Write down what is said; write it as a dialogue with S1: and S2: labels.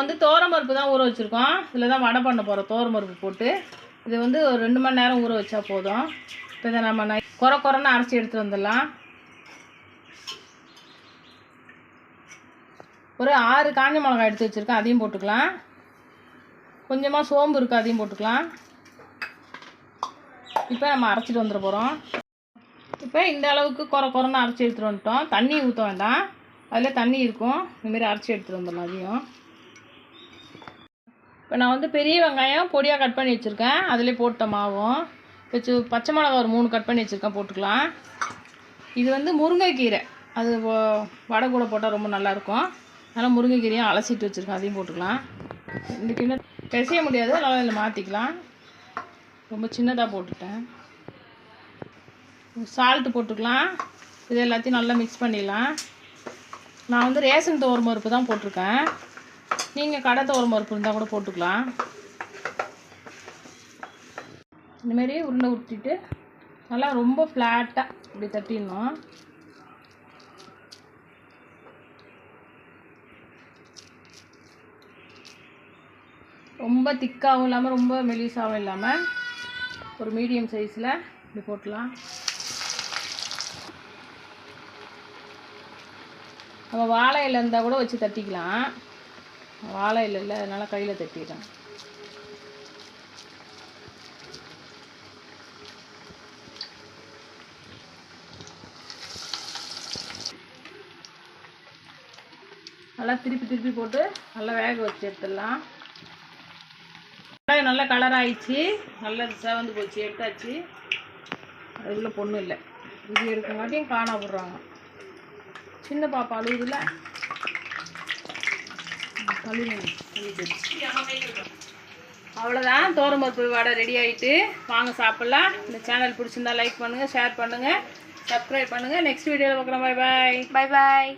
S1: வந்து பருப்பு தான் ஊற வச்சுருக்கோம். இதில் தான் வடை பண்ண போகிறோம் பருப்பு போட்டு. இது வந்து ஒரு ரெண்டு மணி நேரம் ஊற வச்சா போதும். இப்போ இதை நம்ம நை குறை குறைன்னு அரைச்சி எடுத்துகிட்டு வந்துடலாம். ஒரு ஆறு காஞ்ச மிளகாய் எடுத்து வச்சுருக்கேன். அதையும் போட்டுக்கலாம். கொஞ்சமாக சோம்பு இருக்குது அதையும் போட்டுக்கலாம். இப்போ நம்ம அரைச்சிட்டு வந்துட போகிறோம் இப்போ இந்த அளவுக்கு குறை குறைன்னு அரைச்சி எடுத்துகிட்டு வந்துட்டோம். தண்ணி ஊற்ற வேண்டாம். அதில் தண்ணி இருக்கும். இந்தமாரி அரைச்சி எடுத்துகிட்டு வந்துடலாம் அதையும். இப்போ நான் வந்து பெரிய வெங்காயம் பொடியாக கட் பண்ணி வச்சுருக்கேன். அதிலே போட்ட மாவும் வச்சு பச்சை மிளகா ஒரு மூணு கட் பண்ணி வச்சுருக்கேன் போட்டுக்கலாம். இது வந்து முருங்கைக்கீரை. அது வடை கூட போட்டால் ரொம்ப நல்லாயிருக்கும் அதனால் முருங்கைக்கீரையும் அலசிட்டு வச்சுருக்கேன் அதையும் போட்டுக்கலாம். இந்த கிண்ண பிசைய முடியாது அதனால் இதில் மாற்றிக்கலாம் ரொம்ப சின்னதாக போட்டுட்டேன். சால்ட்டு போட்டுக்கலாம். இது எல்லாத்தையும் நல்லா மிக்ஸ் பண்ணிடலாம். நான் வந்து ரேஷன் துவரம் பருப்பு தான் போட்டிருக்கேன். நீங்கள் கடை தோரம் பருப்பு இருந்தால் கூட போட்டுக்கலாம். இந்தமாரி உருண்டை உருட்டிட்டு நல்லா ரொம்ப ஃப்ளாட்டாக இப்படி தட்டிடணும். ரொம்ப திக்காகவும் இல்லாமல் ரொம்ப மெலிசாகவும் இல்லாமல் ஒரு மீடியம் சைஸில் இப்படி போட்டலாம். நம்ம வாழை இலை இருந்தால் கூட வச்சு தட்டிக்கலாம். வாழை இல்லைல்ல இல்லை. அதனால் கையில் தட்டிடுறேன். நல்லா திருப்பி திருப்பி போட்டு நல்லா வேக வச்சு எடுத்துடலாம். வெங்காயம் நல்லா கலர் ஆயிடுச்சு. நல்லா செவந்து போச்சு எடுத்தாச்சு. அதுக்குள்ளே பொண்ணு இல்லை. இது எடுக்கங்காட்டியும் காணா போடுறாங்க. சின்ன பாப்பா அழுகுதுல அவ்வளோதான் தோரம்பருப்பு வடை ரெடி ஆகிட்டு வாங்க சாப்பிட்லாம். இந்த சேனல் பிடிச்சிருந்தா லைக் பண்ணுங்கள் ஷேர் பண்ணுங்கள் சப்ஸ்கிரைப் பண்ணுங்கள் நெக்ஸ்ட் வீடியோவில் பார்க்குறோம். பாய் பாய்
S2: பை பாய்